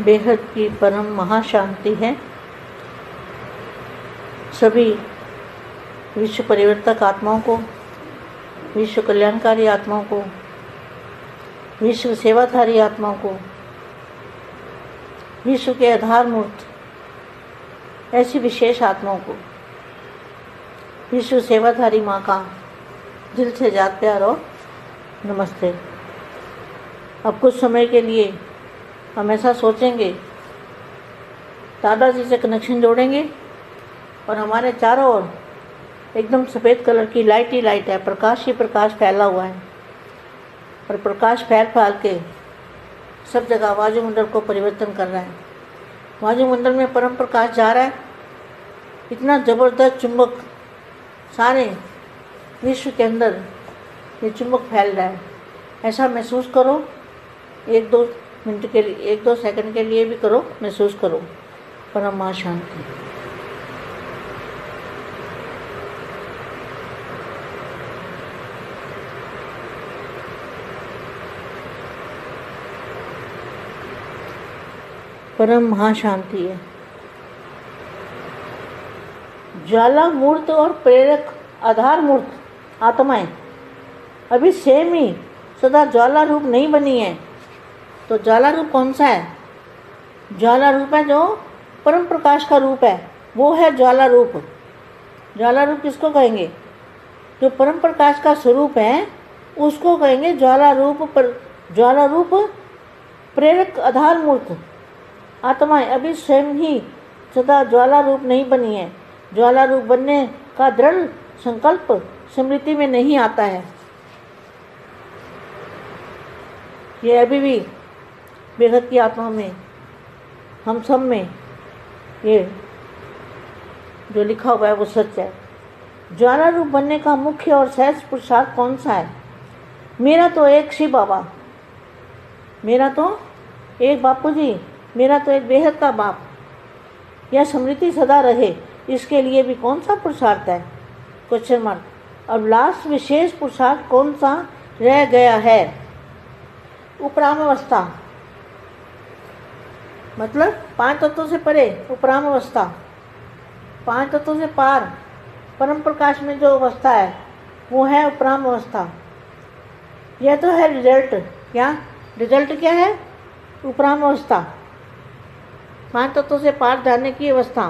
बेहद की परम महाशांति है। सभी विश्व परिवर्तक आत्माओं को, विश्व कल्याणकारी आत्माओं को, विश्व सेवाधारी आत्माओं को, विश्व के आधारमूर्त ऐसी विशेष आत्माओं को, विश्व सेवाधारी माँ का दिल से जात प्यार और नमस्ते। अब कुछ समय के लिए हम ऐसा सोचेंगे। दादाजी से कनेक्शन जोड़ेंगे और हमारे चारों ओर एकदम सफ़ेद कलर की लाइट ही लाइट है। प्रकाश ही प्रकाश फैला हुआ है। और प्रकाश फैल फैल के सब जगह वायुमंडल को परिवर्तन कर रहा है। वायुमंडल में परम प्रकाश जा रहा है। इतना ज़बरदस्त चुंबक सारे विश्व के अंदर ये चुंबक फैल रहा है। ऐसा महसूस करो, एक दो मिनट के लिए, एक दो सेकंड के लिए भी करो, महसूस करो। परम शांति। परम महाशांति है। ज्वाला मूर्त और प्रेरक आधार मूर्त आत्माएँ अभी सेम ही, सदा ज्वाला रूप नहीं बनी है। तो ज्वाला रूप कौन सा है? ज्वाला रूप है जो परम प्रकाश का रूप है। वो है ज्वाला रूप। ज्वाला रूप किसको कहेंगे? जो परम प्रकाश का स्वरूप है, उसको कहेंगे ज्वाला रूप पर ज्वाला रूप प्रेरक आधार मूर्त आत्माएँ अभी स्वयं ही सदा ज्वाला रूप नहीं बनी है। ज्वाला रूप बनने का दृढ़ संकल्प स्मृति में नहीं आता है। ये अभी भी बेहद की आत्मा में, हम सब में ये जो लिखा हुआ है वो सच है। ज्वाला रूप बनने का मुख्य और सहज पुरुषार्थ कौन सा है? मेरा तो एक शिव बाबा। मेरा तो एक बापू जी मेरा तो एक बेहद का बाप। यह स्मृति सदा रहे। इसके लिए भी कौन सा पुरुषार्थ है? क्वेश्चन मार्क अब लास्ट विशेष पुरुषार्थ कौन सा रह गया है? उपरामावस्था। मतलब पाँच तत्वों से परे उपराम अवस्था, पाँच तत्वों से पार परम प्रकाश में जो अवस्था है, वो है उपराम अवस्था। यह तो है रिज़ल्ट क्या? रिज़ल्ट क्या है? उपराम अवस्था। पाँच तत्वों से पार जाने की अवस्था।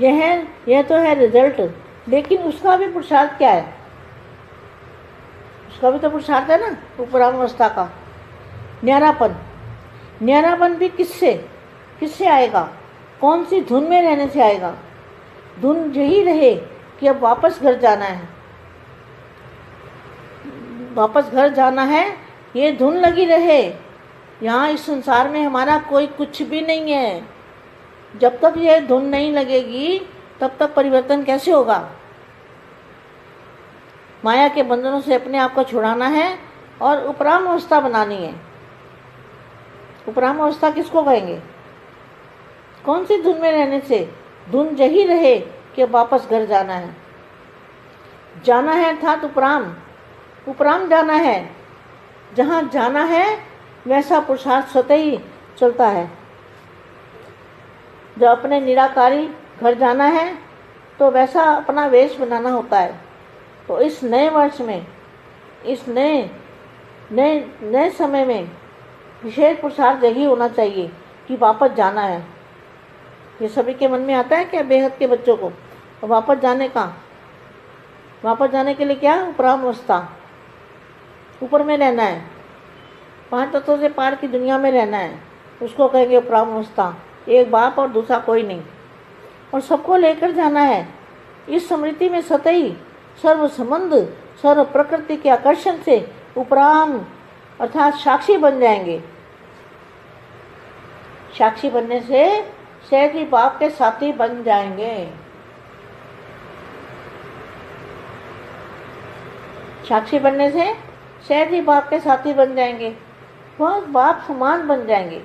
यह है, यह तो है रिज़ल्ट लेकिन उसका भी पुरुषार्थ क्या है? उसका भी तो पुरुषार्थ है ना, उपराम अवस्था का। न्यारापन। न्यारापन भी किससे? किससे आएगा? कौन सी धुन में रहने से आएगा? धुन यही रहे कि अब वापस घर जाना है। वापस घर जाना है, ये धुन लगी रहे। यहाँ इस संसार में हमारा कोई कुछ भी नहीं है। जब तक ये धुन नहीं लगेगी, तब तक परिवर्तन कैसे होगा? माया के बंधनों से अपने आप को छुड़ाना है और उपराम अवस्था बनानी है। उपराम अवस्था किसको कहेंगे? कौन सी धुन में रहने से धुन यही रहे कि वापस घर जाना है? जाना है अर्थात उपराम। उपराम जाना है। जहाँ जाना है, वैसा पुरुषार्थ स्वतः ही चलता है। जब अपने निराकारी घर जाना है तो वैसा अपना वेश बनाना होता है। तो इस नए वर्ष में, इस नए नए नए समय में विशेष पुरुषार्थ यही होना चाहिए कि वापस जाना है। ये सभी के मन में आता है क्या बेहद के बच्चों को? और वापस जाने का वापस जाने के लिए क्या उपराम अवस्था ऊपर में रहना है। पाँच तत्वों से पार की दुनिया में रहना है। उसको कहेंगे उपराम अवस्था एक बाप और दूसरा कोई नहीं। और सबको लेकर जाना है। इस स्मृति में सतही सर्व संबंध सर्व प्रकृति के आकर्षण से उपराम अर्थात साक्षी बन जाएँगे। साक्षी बनने से सहज ही बाप के साथी बन जाएँगे। साक्षी बनने से ही बाप के साथी बन जाएँगे। वह बाप समान बन जाएँगे।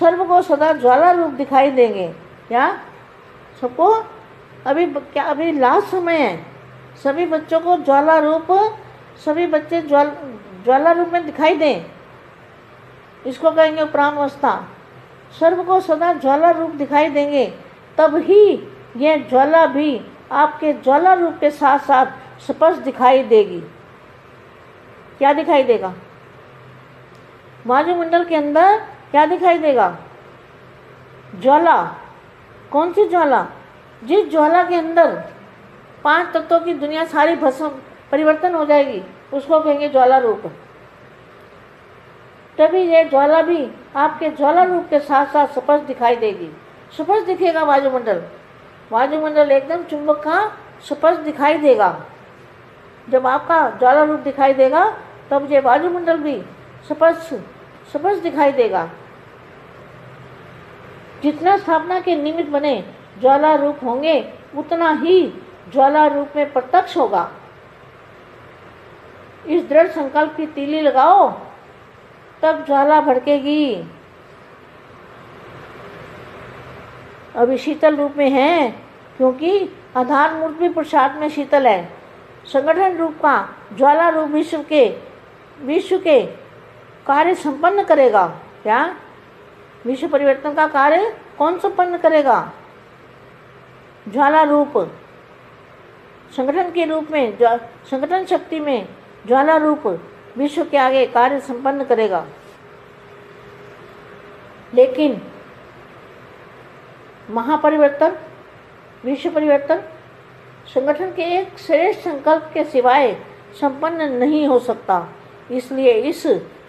सर्व को सदा ज्वाला रूप दिखाई देंगे। क्या? सबको? अभी क्या अभी लास्ट समय है। सभी बच्चों को ज्वाला रूप, सभी बच्चे ज्वाल ज्वाला रूप में दिखाई दें, इसको कहेंगे उपराम अवस्था सर्व को सदा ज्वाला रूप दिखाई देंगे तब ही यह ज्वाला भी आपके ज्वाला रूप के साथ साथ स्पष्ट दिखाई देगी। क्या दिखाई देगा? वायुमंडल के अंदर क्या दिखाई देगा? ज्वाला। कौन सी ज्वाला? जिस ज्वाला के अंदर पाँच तत्वों की दुनिया सारी भस्म परिवर्तन हो जाएगी। उसको कहेंगे ज्वाला रूप। तभी ये ज्वाला भी आपके ज्वाला रूप के साथ साथ स्पष्ट दिखाई देगी। स्पष्ट दिखेगा वायुमंडल। वायुमंडल एकदम चुंबक का स्पष्ट दिखाई देगा। जब आपका ज्वाला रूप दिखाई देगा, तब ये वायुमंडल भी स्पष्ट स्पष्ट दिखाई देगा। जितना स्थापना के निमित्त बने ज्वाला रूप होंगे, उतना ही ज्वाला रूप में प्रत्यक्ष होगा। इस दृढ़ संकल्प की तीली लगाओ, तब ज्वाला भड़केगी। अभी शीतल रूप में है, क्योंकि आधार मूर्त भी पुरुषार्थ में शीतल है। संगठन रूप का ज्वाला रूप विश्व के विश्व के कार्य संपन्न करेगा। क्या? विश्व परिवर्तन का कार्य कौन संपन्न करेगा? ज्वाला रूप। संगठन के रूप में संगठन शक्ति में ज्वाला रूप विश्व के आगे कार्य संपन्न करेगा। लेकिन महापरिवर्तन, विश्व परिवर्तन, संगठन के एक श्रेष्ठ संकल्प के सिवाय संपन्न नहीं हो सकता। इसलिए इस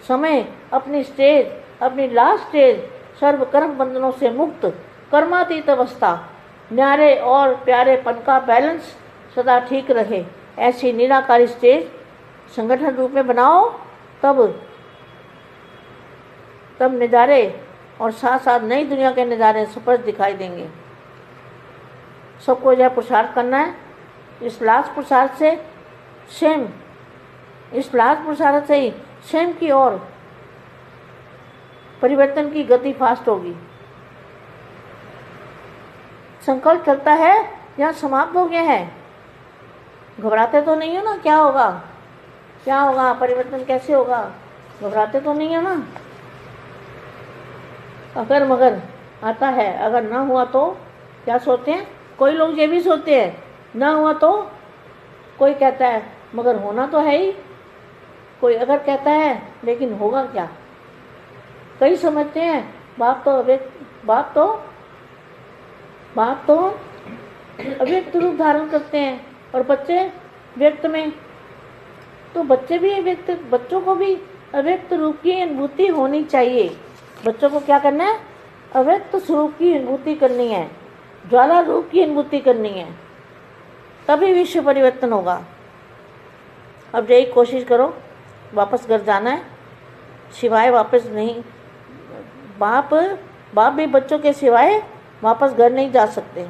समय अपनी स्टेज, अपनी लास्ट स्टेज सर्व कर्म बंधनों से मुक्त, कर्मातीत अवस्था, न्यारे और प्यारेपन का बैलेंस सदा ठीक रहे। ऐसी निराकारी स्टेज संगठन रूप में बनाओ, तब तब नज़ारे और साथ साथ नई दुनिया के नज़ारे स्पष्ट दिखाई देंगे। सबको यह पुरुषार्थ करना है। इस लास्ट पुरुषार्थ से सेम इस लास्ट पुरुषार्थ से ही सेम की ओर परिवर्तन की गति फास्ट होगी। संकल्प चलता है या समाप्त हो गया है। घबराते तो नहीं हो ना, क्या होगा? क्या होगा परिवर्तन कैसे होगा? घबराते तो नहीं है ना? अगर मगर आता है, अगर ना हुआ तो क्या सोचते हैं? कोई लोग ये भी सोचते हैं, ना हुआ तो कोई कहता है, मगर होना तो है ही। कोई अगर कहता है, लेकिन होगा क्या? कई समझते हैं बाप तो अव्यक्त बाप तो बाप तो अव्यक्त रूप धारण करते हैं। और बच्चे व्यक्त में तो बच्चे भी व्यक्त बच्चों को भी अव्यक्त रूप की अनुभूति होनी चाहिए। बच्चों को क्या करना है? अव्यक्त स्वरूप की अनुभूति करनी है। ज्वाला रूप की अनुभूति करनी है। तभी विश्व परिवर्तन होगा। अब यही कोशिश करो, वापस घर जाना है। सिवाय वापस नहीं, बाप बाप भी बच्चों के सिवाय वापस घर नहीं जा सकते।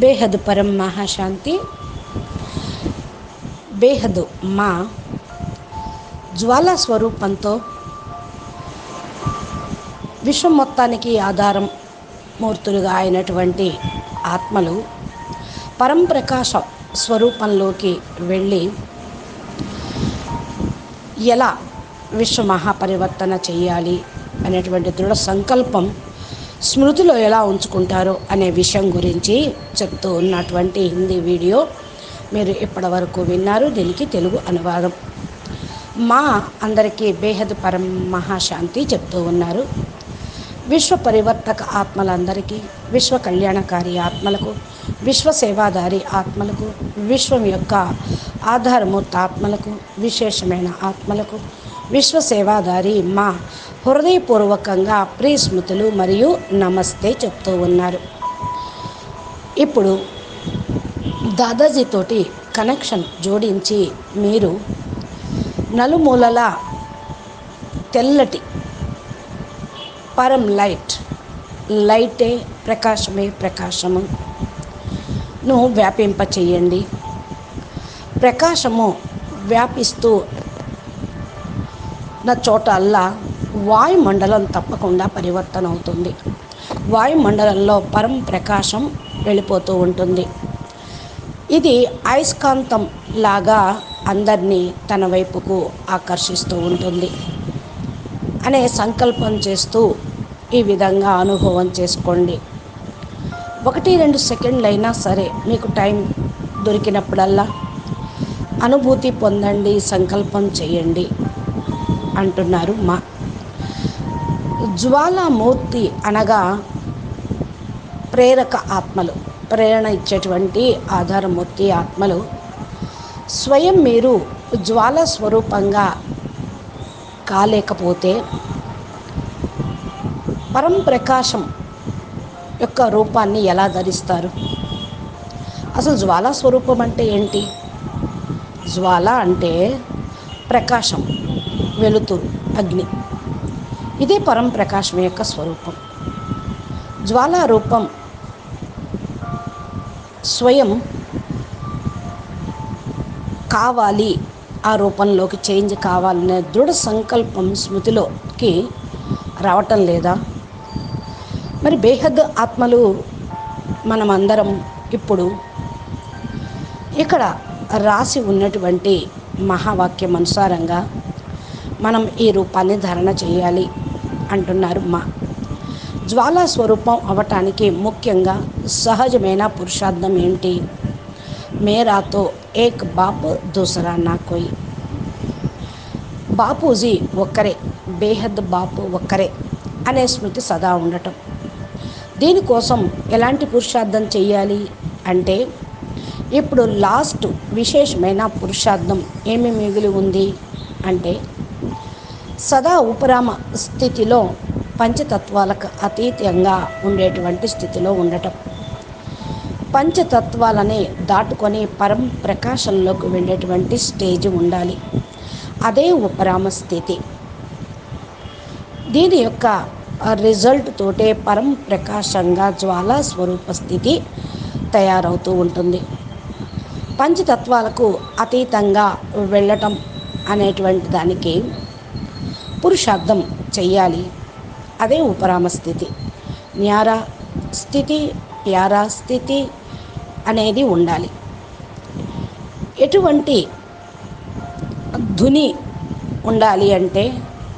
బేహద్ పరం మహాశాంతి. బేహద్ మా జ్వాలా స్వరూపంతో విశ్వం మొత్తానికి ఆధారం మూర్తులుగా అయినటువంటి ఆత్మలు పరంప్రకాశ స్వరూపంలోకి వెళ్ళి ఎలా విశ్వ మహాపరివర్తన చేయాలి అనేటువంటి దృఢ సంకల్పం స్మృతిలో ఎలా ఉంచుకుంటారో అనే విషయం గురించి చెప్తూ ఉన్నటువంటి హిందీ వీడియో మీరు ఇప్పటివరకు విన్నారు. దీనికి తెలుగు అనువాదం. మా అందరికీ బేహద్ పరం మహాశాంతి చెప్తూ ఉన్నారు. విశ్వ పరివర్తక ఆత్మలందరికీ విశ్వ కళ్యాణకారి ఆత్మలకు విశ్వ సేవాదారి ఆత్మలకు విశ్వం యొక్క ఆధారమూర్త ఆత్మలకు విశేషమైన ఆత్మలకు విశ్వ సేవాదారి మా హృదయపూర్వకంగా ప్రియ స్మృతులు మరియు నమస్తే చెప్తూ ఉన్నారు. ఇప్పుడు దాదాజీతోటి కనెక్షన్ జోడించి మీరు నలుమూలల తెల్లటి పరం లైట్ లైటే ప్రకాశమే ప్రకాశము. ను వ్యాపింప చేయండి. ప్రకాశము వ్యాపిస్తూ నా చోట అల్లా వాయుమండలం తప్పకుండా పరివర్తన అవుతుంది. వాయుమండలంలో పరం ప్రకాశం వెళ్ళిపోతూ ఉంటుంది. ఇది అయస్కాంతం లాగా అందరినీ తన వైపుకు ఆకర్షిస్తూ ఉంటుంది. అనే సంకల్పం చేస్తూ ఈ విధంగా అనుభవం చేసుకోండి. ఒకటి రెండు సెకండ్లు అయినా సరే మీకు టైం దొరికినప్పుడల్లా అనుభూతి పొందండి సంకల్పం చేయండి అంటున్నారు మా జ్వాలామూర్తి అనగా ప్రేరక ఆత్మలు. ప్రేరణ ఇచ్చేటువంటి ఆధారమూర్తి ఆత్మలు. స్వయం మీరు జ్వాల స్వరూపంగా కాలేకపోతే పరం ప్రకాశం యొక్క రూపాన్ని ఎలా ధరిస్తారు? అసలు జ్వాలా స్వరూపం అంటే ఏంటి? జ్వాల అంటే ప్రకాశం వెలుతురు అగ్ని. ఇదే పరం ప్రకాశం యొక్క స్వరూపం. జ్వాలా రూపం స్వయం కావాలి ఆ రూపంలోకి చేంజ్ కావాలనే దృఢ సంకల్పం స్మృతిలోకి రావటం లేదా? మరి బేహద్ ఆత్మలు మనమందరం ఇప్పుడు ఇక్కడ రాసి ఉన్నటువంటి మహావాక్యం అనుసారంగా మనం ఈ రూపాన్ని ధారణ చేయాలి. అంటున్నారు మా. జ్వాలా స్వరూపం అవటానికి ముఖ్యంగా సహజమైన పురుషార్థం ఏంటి? మేరాతో ఏక్ బాప్ దూసరా నా కోయి. బాపూజీ ఒక్కరే బేహద్ బాపు ఒక్కరే అనే స్మృతి సదా ఉండటం. దీనికోసం ఎలాంటి పురుషార్థం చేయాలి అంటే ఇప్పుడు లాస్ట్ విశేషమైన పురుషార్థం ఏమి మిగిలి ఉంది అంటే సదా ఉపరామ స్థితిలో పంచతత్వాలకు అతీతంగా ఉండేటువంటి స్థితిలో ఉండటం. పంచతత్వాలని దాటుకొని పరం ప్రకాశంలోకి వెళ్ళేటువంటి స్టేజ్ ఉండాలి. అదే ఉపరామ స్థితి. దీని యొక్క రిజల్ట్ తోటే పరం ప్రకాశంగా జ్వాలా స్వరూప స్థితి తయారవుతూ ఉంటుంది. పంచతత్వాలకు అతీతంగా వెళ్ళటం అనేటువంటి దానికి పురుషార్థం చెయ్యాలి. అదే ఉపరామ స్థితి. న్యారా స్థితి ప్యారా స్థితి అనేది ఉండాలి. ఎటువంటి ధుని ఉండాలి అంటే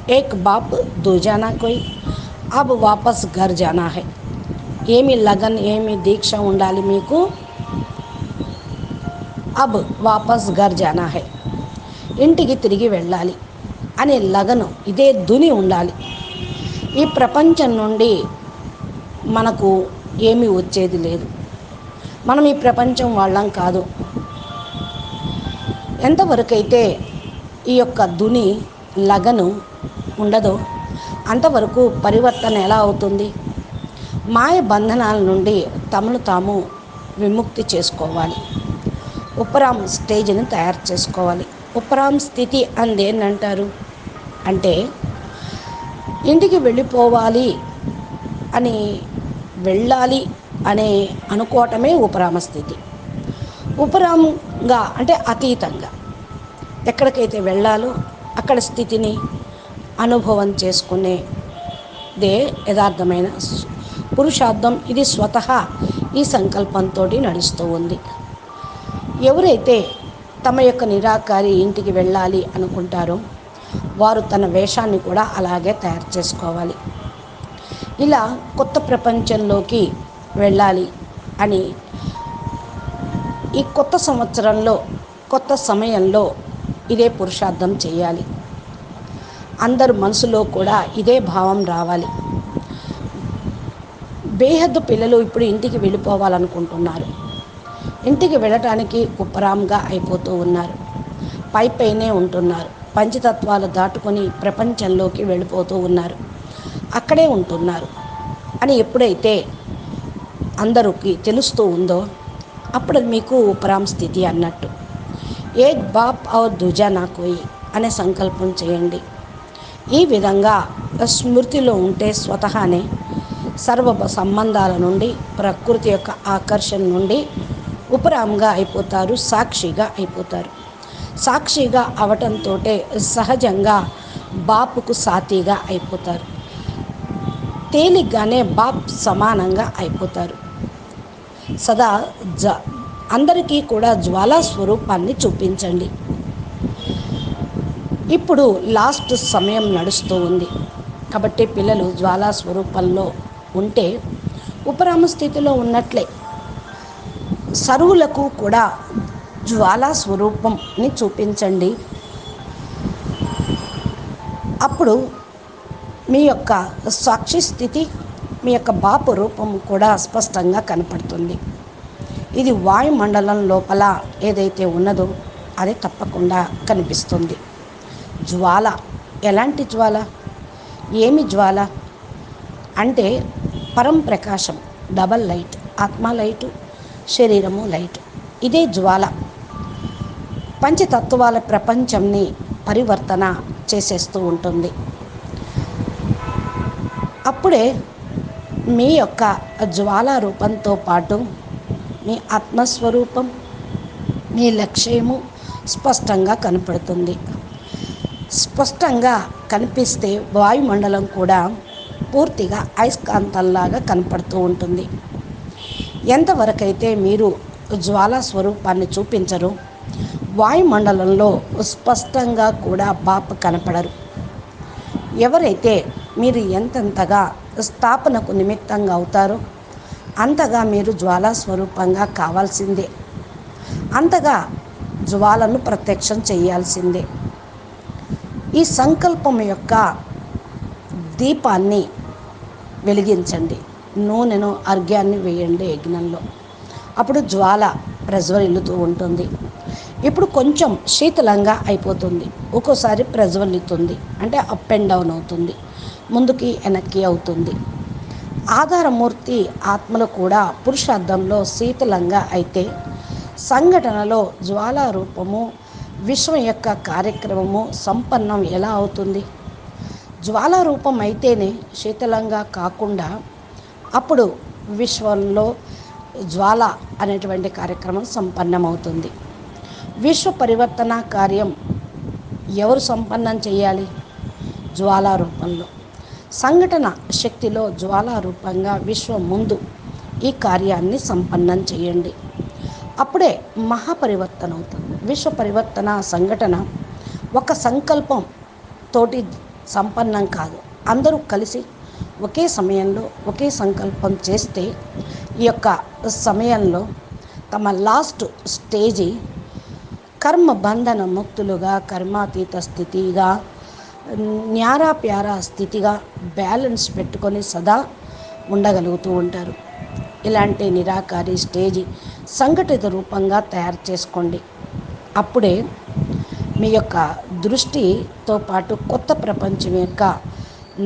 ఏక్ బాప్ దూజానా కోయ్ అబ్ వాపస్ ఘర్ జానా హై. ఏమి లగన్ ఏమి దీక్ష ఉండాలి మీకు? అబ్ వాపస్ ఘర్ జానా హై. ఇంటికి తిరిగి వెళ్ళాలి. అనే లగను ఇదే దుని ఉండాలి. ఈ ప్రపంచం నుండి మనకు ఏమీ వచ్చేది లేదు. మనం ఈ ప్రపంచం వాళ్ళం కాదు. ఎంతవరకైతే ఈ యొక్క దుని లగను ఉండదో అంతవరకు పరివర్తన ఎలా అవుతుంది? మాయ బంధనాల నుండి తమను తాము విముక్తి చేసుకోవాలి. ఉపరామ్ స్టేజ్ని తయారు చేసుకోవాలి. ఉపరామ్ స్థితి అందేంటంటారు అంటే ఇంటికి వెళ్ళిపోవాలి అని వెళ్ళాలి అనే అనుకోవటమే ఉపరామ స్థితి ఉపరామంగా అంటే అతీతంగా. ఎక్కడికైతే వెళ్ళాలో అక్కడ స్థితిని అనుభవం చేసుకునేదే యథార్థమైన పురుషార్థం. ఇది స్వతహా ఈ సంకల్పంతో నడుస్తూ ఉంది. ఎవరైతే తమ యొక్క నిరాకారి ఇంటికి వెళ్ళాలి అనుకుంటారో వారు తన వేషాన్ని కూడా అలాగే తయారు చేసుకోవాలి. ఇలా కొత్త ప్రపంచంలోకి వెళ్ళాలి అని ఈ కొత్త సంవత్సరంలో కొత్త సమయంలో ఇదే పురుషార్థం చేయాలి. అందరు మనసులో కూడా ఇదే భావం రావాలి. బేహద్దు పిల్లలు ఇప్పుడు ఇంటికి వెళ్ళిపోవాలనుకుంటున్నారు. ఇంటికి వెళ్ళటానికి కుప్పరాంగా అయిపోతూ ఉన్నారు. పై పైనే ఉంటున్నారు. పంచతత్వాలు దాటుకొని ప్రపంచంలోకి వెళ్ళిపోతూ ఉన్నారు. అక్కడే ఉంటున్నారు. అని ఎప్పుడైతే అందరికి తెలుస్తూ ఉందో అప్పుడు మీకు ఉపరామ్ స్థితి అన్నట్టు. ఏ బాప్ ఔర్ దుజా నా కోయి అనే సంకల్పం చేయండి. ఈ విధంగా స్మృతిలో ఉంటే స్వతహానే సర్వ సంబంధాల నుండి ప్రకృతి యొక్క ఆకర్షణ నుండి ఉపరాంగా అయిపోతారు సాక్షిగా అయిపోతారు. సాక్షిగా అవటంతో సహజంగా బాపుకు సాతీగా అయిపోతారు. తేలిగ్గానే బాప్ సమానంగా అయిపోతారు. సదా జ అందరికీ కూడా జ్వాలా స్వరూపాన్ని చూపించండి. ఇప్పుడు లాస్ట్ సమయం నడుస్తూ ఉంది. కాబట్టి పిల్లలు జ్వాలా స్వరూపంలో ఉంటే ఉపరామ స్థితిలో ఉన్నట్లే. సరువులకు కూడా జ్వాలా స్వరూపంని చూపించండి. అప్పుడు మీ యొక్క సాక్షి స్థితి మీ యొక్క బాపు రూపం కూడా స్పష్టంగా కనపడుతుంది. ఇది వాయుమండలం లోపల ఏదైతే ఉన్నదో అది తప్పకుండా కనిపిస్తుంది. జ్వాల ఎలాంటి జ్వాల? ఏమి జ్వాల? అంటే పరం ప్రకాశం డబల్ లైట్ ఆత్మ లైటు శరీరము లైట్. ఇదే జ్వాల. పంచతత్వాల ప్రపంచంని పరివర్తన చేసేస్తూ ఉంటుంది. అప్పుడే మీ యొక్క జ్వాల రూపంతో పాటు మీ ఆత్మస్వరూపం మీ లక్ష్యము స్పష్టంగా కనపడుతుంది. స్పష్టంగా కనిపిస్తే వాయుమండలం కూడా పూర్తిగా అయస్కాంతంలాగా కనపడుతూ ఉంటుంది. ఎంతవరకైతే మీరు జ్వాలా స్వరూపాన్ని చూపించరు వాయుమండలంలో స్పష్టంగా కూడా బాప కనపడరు. ఎవరైతే మీరు ఎంతెంతగా స్థాపనకు నిమిత్తంగా అవుతారో అంతగా మీరు జ్వాలాస్వరూపంగా కావాల్సిందే. అంతగా జ్వాలను ప్రత్యక్షం చేయాల్సిందే. ఈ సంకల్పం యొక్క దీపాన్ని వెలిగించండి. నూనెను అర్ఘ్యాన్ని వేయండి యజ్ఞంలో. అప్పుడు జ్వాల ప్రజ్వరిల్లుతూ ఉంటుంది. ఇప్పుడు కొంచెం శీతలంగా అయిపోతుంది. ఒక్కోసారి ప్రజ్వలితుంది. అంటే అప్ అండ్ డౌన్ అవుతుంది. ముందుకి వెనక్కి అవుతుంది. ఆధారమూర్తి ఆత్మలు కూడా పురుషార్థంలో శీతలంగా అయితే సంఘటనలో జ్వాలా రూపము విశ్వం యొక్క కార్యక్రమము సంపన్నం ఎలా అవుతుంది? జ్వాలా రూపం అయితేనే శీతలంగా కాకుండా అప్పుడు విశ్వంలో జ్వాల అనేటువంటి కార్యక్రమం సంపన్నమవుతుంది. విశ్వ పరివర్తన కార్యం ఎవరు సంపన్నం చేయాలి? జ్వాలా రూపంలో సంఘటన శక్తిలో జ్వాలా రూపంగా విశ్వం ముందు ఈ కార్యాన్ని సంపన్నం చేయండి. అప్పుడే మహాపరివర్తన అవుతుంది. విశ్వ పరివర్తన సంఘటన ఒక సంకల్పం తోటి సంపన్నం కాదు. అందరూ కలిసి ఒకే సమయంలో ఒకే సంకల్పం చేస్తే ఈ యొక్క సమయంలో తమ లాస్ట్ స్టేజీ కర్మ బంధన ముక్తులుగా కర్మాతీత స్థితిగా న్యారా ప్యారా స్థితిగా బ్యాలెన్స్ పెట్టుకొని సదా ఉండగలుగుతూ ఉంటారు. ఇలాంటి నిరాకారి స్టేజి సంఘటిత రూపంగా తయారు చేసుకోండి. అప్పుడే మీ యొక్క దృష్టితో పాటు కొత్త ప్రపంచం యొక్క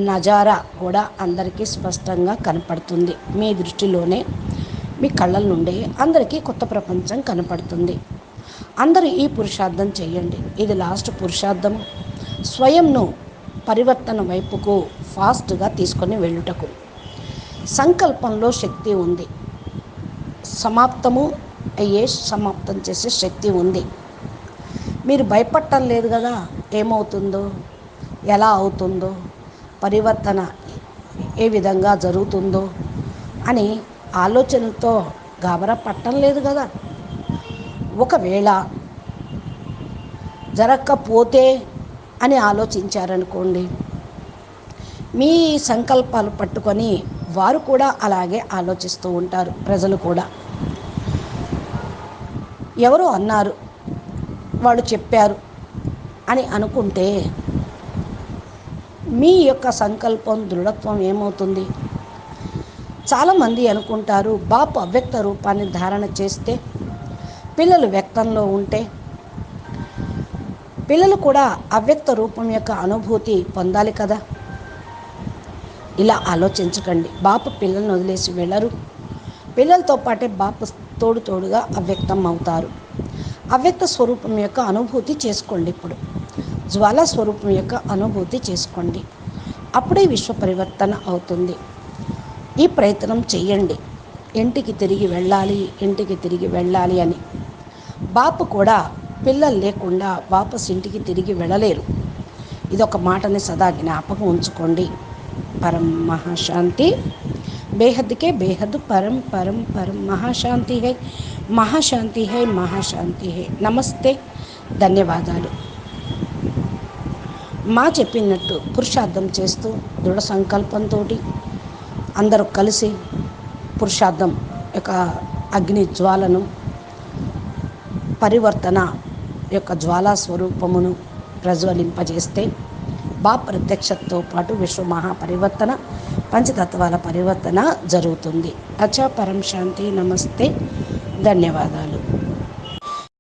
నజారా కూడా అందరికీ స్పష్టంగా కనపడుతుంది. మీ దృష్టిలోనే మీ కళ్ళ నుండే అందరికీ కొత్త ప్రపంచం కనపడుతుంది. అందరూ ఈ పురుషార్థం చేయండి. ఇది లాస్ట్ పురుషార్థం స్వయంను పరివర్తన వైపుకు ఫాస్ట్గా తీసుకొని వెళ్ళుటకు. సంకల్పంలో శక్తి ఉంది. సమాప్తము అయ్యే సమాప్తం చేసే శక్తి ఉంది. మీరు భయపడటం లేదు కదా? ఏమవుతుందో? ఎలా అవుతుందో? పరివర్తన ఏ విధంగా జరుగుతుందో? అని ఆలోచనతో గాబరా పట్టం లేదు కదా? ఒకవేళ జరగకపోతే అని ఆలోచించారనుకోండి మీ సంకల్పాలు పట్టుకొని వారు కూడా అలాగే ఆలోచిస్తూ ఉంటారు ప్రజలు కూడా. ఎవరు అన్నారు వాళ్ళు చెప్పారు అని అనుకుంటే మీ యొక్క సంకల్పం దృఢత్వం ఏమవుతుంది? చాలామంది అనుకుంటారు బాపు అవ్యక్త రూపాన్ని ధారణ చేస్తే పిల్లలు వ్యక్తంలో ఉంటే పిల్లలు కూడా అవ్యక్త రూపం యొక్క అనుభూతి పొందాలి కదా. ఇలా ఆలోచించకండి. బాపు పిల్లల్ని వదిలేసి వెళ్ళరు. పిల్లలతో పాటే బాపు తోడు తోడుగా అవ్యక్తం అవుతారు. అవ్యక్త స్వరూపం యొక్క అనుభూతి చేసుకోండి ఇప్పుడు. జ్వాల స్వరూపం యొక్క అనుభూతి చేసుకోండి. అప్పుడే విశ్వ పరివర్తన అవుతుంది. ఈ ప్రయత్నం చేయండి ఇంటికి తిరిగి వెళ్ళాలి ఇంటికి తిరిగి వెళ్ళాలి అని. బాపు కూడా పిల్లలు లేకుండా వాపసు ఇంటికి తిరిగి వెళ్ళలేరు. ఇదొక మాటని సదా జ్ఞాపకం ఉంచుకోండి. పరం మహాశాంతి. బేహద్కే బేహద్ పరం పరం పరం మహాశాంతి హై. మహాశాంతి హై మహాశాంతి హై. నమస్తే. ధన్యవాదాలు. మా చెప్పినట్టు పురుషార్థం చేస్తూ దృఢ సంకల్పంతో అందరూ కలిసి పురుషార్థం యొక్క అగ్ని జ్వాలను పరివర్తన యొక్క జ్వాలా స్వరూపమును ప్రజ్వలింపజేస్తే బా ప్రత్యక్షతో పాటు విశ్వ మహాపరివర్తన పంచతత్వాల పరివర్తన జరుగుతుంది. అచ్చా పరం శాంతి నమస్తే. ధన్యవాదాలు.